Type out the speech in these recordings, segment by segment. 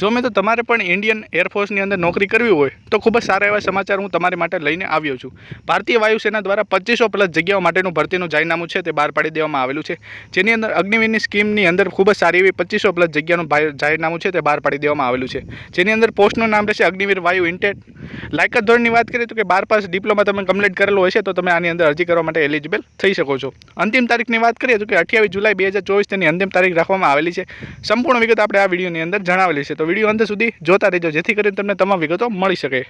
જો મેં તો તમારે પણ ઇન્ડિયન એરફોર્સની અંદર નોકરી કરવી હોય, તો ખૂબ જ સારા એવા સમાચાર હું તમારી માટે લઈને આવ્યો છું. ભારતીય વાયુસેના દ્વારા પચીસો પ્લસ જગ્યાઓ માટેનું ભરતીનું જાહેરનામું છે તે બહાર પાડી દેવામાં આવેલું છે. જેની અંદર અગ્નિવીરની સ્કીમની અંદર ખૂબ જ સારી એવી પચીસો પ્લસ જગ્યાનું જાહેરનામું છે તે બહાર પાડી દેવામાં આવેલું છે. જેની અંદર પોસ્ટનું નામ રહેશે અગ્નિવીર વાયુ ઇન્ટેટ. લાયકાત ધોરણની વાત કરીએ તો કે બાર પાસ ડિપ્લોમા તમે કમ્પ્લીટ કરેલો હોય છે તો તમે આની અંદર અરજી કરવા માટે એલિજિબલ થઈ શકો છો. અંતિમ તારીખની વાત કરીએ તો કે અઠ્યાવીસ જુલાઈ બે હજાર ચોવીસ તેની અંતિમ તારીખ રાખવામાં આવેલી છે. સંપૂર્ણ વિગત આપણે આ વિડીયોની અંદર જણાવેલી છે. તો વીડિયો અંત સુધી જોતા રહેજો, જેથી કરીને તમને તમામ વિગતો મળી શકે.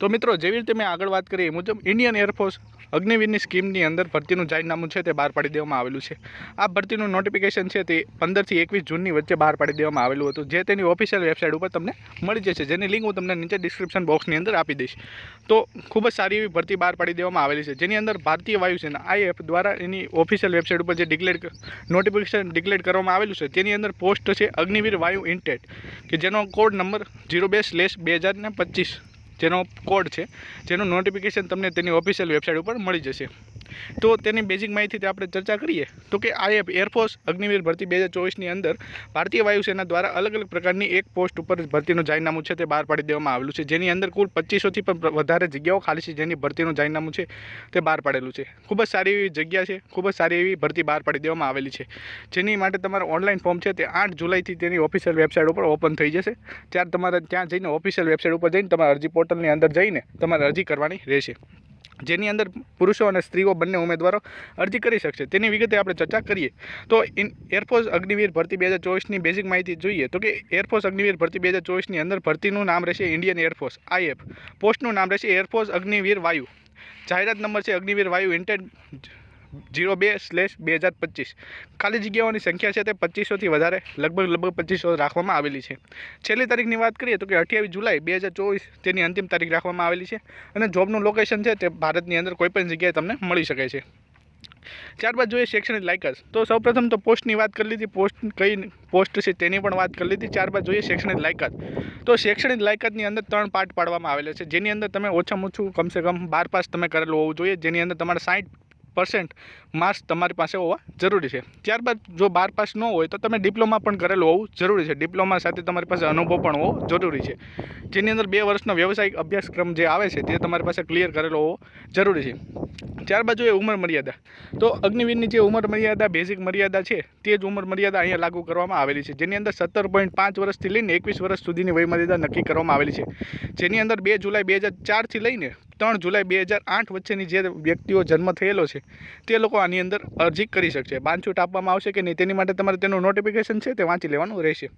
તો મિત્રો, જેવી રીતે મેં આગળ વાત કરી એ મુજબ ઇન્ડિયન એરફોર્સ અગ્નિવીરની સ્કીમની અંદર ભરતીનું જાહેરનામું છે તે બહાર પાડી દેવામાં આવેલું છે. આ ભરતીનું નોટિફિકેશન છે તે પંદરથી એકવીસ જૂનની વચ્ચે બહાર પાડી દેવામાં આવેલું હતું, જે તેની ઓફિશિયલ વેબસાઇટ ઉપર તમને મળી જશે, જેની લિંક હું તમને નીચે ડિસ્ક્રિપ્શન બોક્સની અંદર આપી દઈશ. તો ખૂબ જ સારી એવી ભરતી બહાર પાડી દેવામાં આવેલી છે, જેની અંદર ભારતીય વાયુસેના આઈએફ દ્વારા એની ઓફિશિયલ વેબસાઇટ ઉપર જે ડિક્લેર નોટિફિકેશન ડિક્લેર કરવામાં આવેલું છે, તેની અંદર પોસ્ટ છે અગ્નિવીર વાયુ ઇન્ટેટ કે જેનો કોડ નંબર જીરો બે સ્લેશ બે હજાર ને પચીસ. જેનો કોડ છે, જેનું નોટિફિકેશન તમને તેની ઓફિશિયલ વેબસાઇટ ઉપર મળી જશે. તો તેની બેઝિક માહિતી આપણે ચર્ચા કરીએ. તો કે આ એપ એરફોર્સ અગ્નિવીર ભરતી બે હજાર ચોવીસની અંદર ભારતીય વાયુસેના દ્વારા અલગ અલગ પ્રકારની એક પોસ્ટ ઉપર ભરતીનું જાહેરનામું છે તે બહાર પાડી દેવામાં આવેલું છે. જેની અંદર કુલ પચીસોથી પણ વધારે જગ્યાઓ ખાલી છે જેની ભરતીનું જાહેરનામું છે તે બહાર પાડેલું છે. ખૂબ જ સારી એવી જગ્યા છે, ખૂબ જ સારી એવી ભરતી બહાર પાડી દેવામાં આવેલી છે. જેની માટે તમારું ઓનલાઈન ફોર્મ છે તે આઠ જુલાઈથી તેની ઓફિશિયલ વેબસાઇટ ઉપર ઓપન થઈ જશે. ત્યારે તમારે ત્યાં જઈને ઓફિશિયલ વેબસાઇટ ઉપર જઈને તમારે અરજી પોર્ટલની અંદર જઈને તમારે અરજી કરવાની રહેશે. જેની અંદર પુરુષો અને સ્ત્રીઓ બંને ઉમેદવારો અરજી કરી શકશે. તેની વિગતે આપણે ચર્ચા કરીએ. તો એરફોર્સ અગ્નિવીર ભરતી બે હજાર ચોવીસની બેઝિક માહિતી જોઈએ તો કે એરફોર્સ અગ્નિવીર ભરતી બે હજાર ચોવીસની અંદર ભરતીનું નામ રહેશે ઇન્ડિયન એરફોર્સ આઈએફ પોસ્ટનું નામ રહેશે એરફોર્સ અગ્નિવીર વાયુ. જાહેરાત નંબર છે અગ્નિવીર વાયુ ઇન્ટેડ જીરો બે સ્લેશ બે હજાર પચીસ. ખાલી જગ્યાઓની સંખ્યા છે તે પચીસોથી વધારે, લગભગ લગભગ પચીસો રાખવામાં આવેલી છે. છેલ્લી તારીખની વાત કરીએ તો કે અઠ્યાવીસ જુલાઈ બે હજાર ચોવીસ તેની અંતિમ તારીખ રાખવામાં આવેલી છે અને જોબનું લોકેશન છે તે ભારતની અંદર કોઈપણ જગ્યાએ તમને મળી શકે છે. ત્યારબાદ જોઈએ શૈક્ષણિક લાયકાત. તો સૌપ્રથમ તો પોસ્ટની વાત કરી લીધી, પોસ્ટ કઈ પોસ્ટ છે તેની પણ વાત કરી લીધી. ત્યારબાદ જોઈએ શૈક્ષણિક લાયકાત. તો શૈક્ષણિક લાયકાતની અંદર ત્રણ પાર્ટ પાડવામાં આવેલા છે. જેની અંદર તમે ઓછામાં ઓછું કમસે કમ બાર પાસ તમે કરેલું હોવું જોઈએ. જેની અંદર તમારે સાઠ પર્સન્ટ માર્ક્સ તમારી પાસે હોવા જરૂરી છે. ત્યારબાદ જો બાર પાસ ન હોય તો તમે ડિપ્લોમા પણ કરેલું હોવું જરૂરી છે. ડિપ્લોમા સાથે તમારી પાસે અનુભવ પણ હોવો જરૂરી છે. જેની અંદર બે વર્ષનો વ્યવસાયિક અભ્યાસક્રમ જે આવે છે તે તમારી પાસે ક્લિયર કરેલો હોવો જરૂરી છે. ત્યારબાદ જોઈએ ઉંમર મર્યાદા, તો અગ્નિવીરની જે ઉંમર મર્યાદા બેઝિક મર્યાદા છે તે જ ઉંમર મર્યાદા અહીંયા લાગુ કરવામાં આવેલી છે. જેની અંદર સત્તર પોઈન્ટ પાંચ વર્ષથી લઈને એકવીસ વર્ષ સુધીની વય મર્યાદા નક્કી કરવામાં આવેલી છે. જેની અંદર બે જુલાઈ બે હજાર ચારથી લઈને ત્રણ જુલાઈ બે હજાર આઠ વચ્ચેની જે વ્યક્તિઓ જન્મ થયેલો છે, તે લોકો આની અંદર અરજી કરી શકશે. બાંધછૂટ આપવામાં આવશે કે નહીં તેની માટે તમારે તેનું નોટિફિકેશન છે તે વાંચી લેવાનું રહેશે.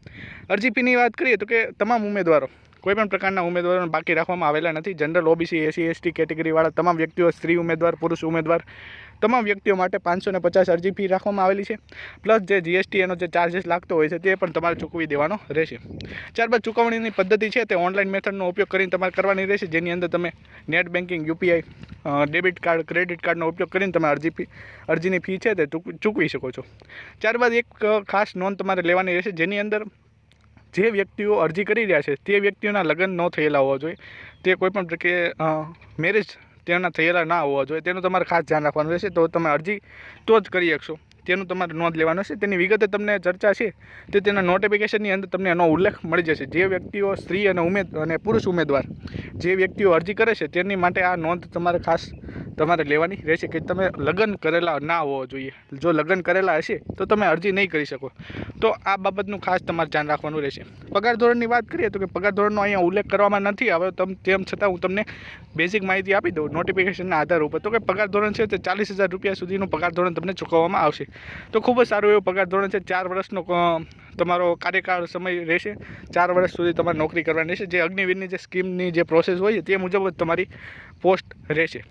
અરજી ફીની વાત કરીએ તો કે તમામ ઉમેદવારો કોઈપણ પ્રકારના ઉમેદવારોને બાકી રાખવામાં આવેલા નથી. જનરલ ઓબીસી એસસી એસટી કેટેગરીવાળા તમામ વ્યક્તિઓ, સ્ત્રી ઉમેદવાર, પુરુષ ઉમેદવાર તમામ વ્યક્તિઓ માટે પાંચસો ને પચાસ અરજી ફી રાખવામાં આવેલી છે. પ્લસ જે જીએસટી એનો જે ચાર્જિસ લાગતો હોય છે તે પણ તમારે ચૂકવી દેવાનો રહેશે. ત્યારબાદ ચૂકવણીની પદ્ધતિ છે તે ઓનલાઈન મેથડનો ઉપયોગ કરીને તમારે કરવાની રહેશે. જેની અંદર તમે net banking UPI debit card credit કાર્ડનો ઉપયોગ કરીને તમે અરજી ફી, અરજીની ફી છે તે ચૂક- ચૂકવી શકો છો. ત્યારબાદ એક ખાસ નોંધ તમારે લેવાની રહેશે. જેની અંદર જે વ્યક્તિઓ અરજી કરી રહ્યા છે તે વ્યક્તિઓના લગ્ન ન થયેલા હોવા જોઈએ. તે કોઈપણ પ્રકારે મેરેજ તેના થયેલા ના હોવા જોઈએ. તેનું તમારે ખાસ ધ્યાન રાખવાનું રહેશે. તો તમે અરજી તો જ કરી શકશો. તેનું તમારે નોંધ લેવાનું છે તેની વિગતે તમને ચર્ચા છે તે તેના નોટિફિકેશનની અંદર તમને એનો ઉલ્લેખ મળી જશે. જે વ્યક્તિઓ સ્ત્રી અને ઉમેદ અને પુરુષ ઉમેદવાર જે વ્યક્તિઓ અરજી કરે છે તેની માટે આ નોંધ તમારે ખાસ તમારે લેવાની રહેશે કે તમે લગ્ન કરેલા ના હોવો જોઈએ. જો લગ્ન કરેલા હશે તો તમે અરજી નહીં કરી શકો. તો આ બાબતનું ખાસ તમારે ધ્યાન રાખવાનું રહેશે. પગાર ધોરણની વાત કરીએ તો કે પગાર ધોરણનો અહીંયા ઉલ્લેખ કરવામાં નથી આવ્યો. તમ, તેમ છતાં હું તમને બેઝિક માહિતી આપી દઉં નોટિફિકેશનના આધાર ઉપર. તો કે પગાર ધોરણ છે તે ચાલીસ હજાર રૂપિયા સુધીનું પગાર ધોરણ તમને ચૂકવવામાં આવશે. તો ખૂબ જ સારું એવું પગાર ધોરણ છે. ચાર વર્ષનો તમારો કાર્યકાળ સમય રહેશે. ચાર વર્ષ સુધી તમારે નોકરી કરવાની રહેશે. જે અગ્નિવીરની જે સ્કીમની જે પ્રોસેસ હોય છે તે મુજબ જ તમારી પોસ્ટ રહેશે.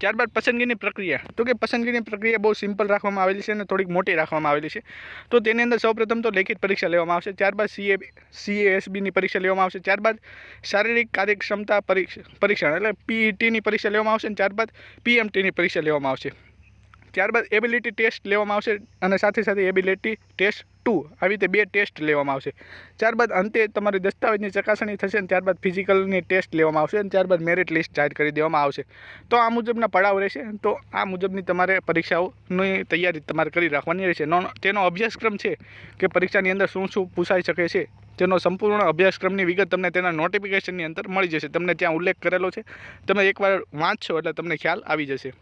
ત્યારબાદ પસંદગીની પ્રક્રિયા. તો કે પસંદગીની પ્રક્રિયા બહુ સિમ્પલ રાખવામાં આવેલી છે અને થોડીક મોટી રાખવામાં આવેલી છે. તો તેની અંદર સૌપ્રથમ તો લેખિત પરીક્ષા લેવામાં આવશે ત્યારબાદ સીએ સીએએસબીની પરીક્ષા લેવામાં આવશે ત્યારબાદ શારીરિક કાર્યક્ષમતા પરીક્ષા, પરીક્ષણ એટલે પીઈટીની પરીક્ષા લેવામાં આવશે અને ત્યારબાદ પીએમટીની પરીક્ષા લેવામાં આવશે. ત્યારબાદ એબિલિટી ટેસ્ટ લેવામાં આવશે અને સાથે સાથે એબિલિટી ટેસ્ટ ટુ આવી રીતે બે ટેસ્ટ લેવામાં આવશે. ત્યારબાદ અંતે તમારી દસ્તાવેજની ચકાસણી થશે અને ત્યારબાદ ફિઝિકલની ટેસ્ટ લેવામાં આવશે અને ત્યારબાદ મેરિટ લિસ્ટ જાહેર કરી દેવામાં આવશે. તો આ મુજબના પડાવ રહેશે તો આ મુજબની તમારે પરીક્ષાઓની તૈયારી તમારે કરી રાખવાની રહેશે. તેનો અભ્યાસક્રમ છે કે પરીક્ષાની અંદર શું શું પૂછાઈ શકે છે, તેનો સંપૂર્ણ અભ્યાસક્રમની વિગત તમને તેના નોટિફિકેશનની અંદર મળી જશે. તમને ત્યાં ઉલ્લેખ કરેલો છે. તમે એકવાર વાંચશો એટલે તમને ખ્યાલ આવી જશે.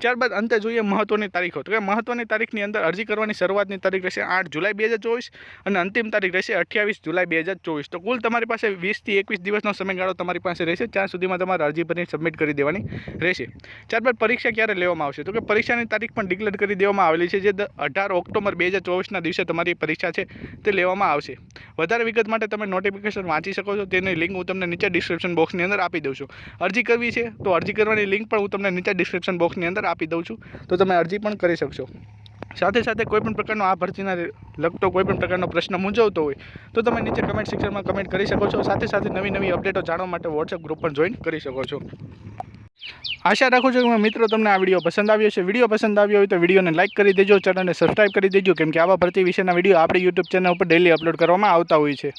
ત્યારબાદ અંતે જોઈએ મહત્ત્વની તારીખો. તો કે મહત્ત્વની તારીખની અંદર અરજી કરવાની શરૂઆતની તારીખ રહેશે આઠ જુલાઈ બે હજાર ચોવીસ અને અંતિમ તારીખ રહેશે અઠ્યાવીસ જુલાઈ બે હજાર ચોવીસ. તો કુલ તમારી પાસે વીસથી એકવીસ દિવસનો સમયગાળો તમારી પાસે રહેશે ત્યાં સુધીમાં તમારે અરજી ભરી સબમિટ કરી દેવાની રહેશે. ત્યારબાદ પરીક્ષા ક્યારે લેવામાં આવશે? તો કે પરીક્ષાની તારીખ પણ ડિક્લેર કરી દેવામાં આવેલી છે, જે અઢાર ઓક્ટોબર બે હજાર ચોવીસના દિવસે તમારી પરીક્ષા છે તે લેવામાં આવશે. વધારે વિગત માટે તમે નોટિફિકેશન વાંચી શકો છો, તેની લિંક હું તમને નીચે ડિસ્ક્રિપ્શન બોક્સની અંદર આપી દઉં છું. અરજી કરવી છે તો અરજી કરવાની લિંક પણ હું તમને નીચે ડિસ્ક્રિપ્શન બોક્સની અંદર આપી દઉં છું. તો તમે અરજી પણ કરી શકશો. સાથે સાથે કોઈપણ પ્રકારનો આ ભરતીના લગતો કોઈપણ પ્રકારનો પ્રશ્ન મૂંઝવતો હોય, તો તમે નીચે કમેન્ટ સેક્શનમાં કમેન્ટ કરી શકો છો. સાથે સાથે નવી નવી અપડેટો જાણવા માટે વોટ્સએપ ગ્રુપ પણ જોઈન કરી શકો છો. આશા રાખું છું કે મિત્રો તમને આ વીડિયો પસંદ આવ્યો છે વીડિયો પસંદ આવ્યો હોય તો વિડીયોને લાઇક કરી દેજો, ચેનલને સબસ્ક્રાઇબ કરી દેજો, કેમ કે આવા ભરતી વિશેના વીડિયો આપણી યુટ્યુબ ચેનલ ઉપર ડેલી અપલોડ કરવામાં આવતા હોય છે.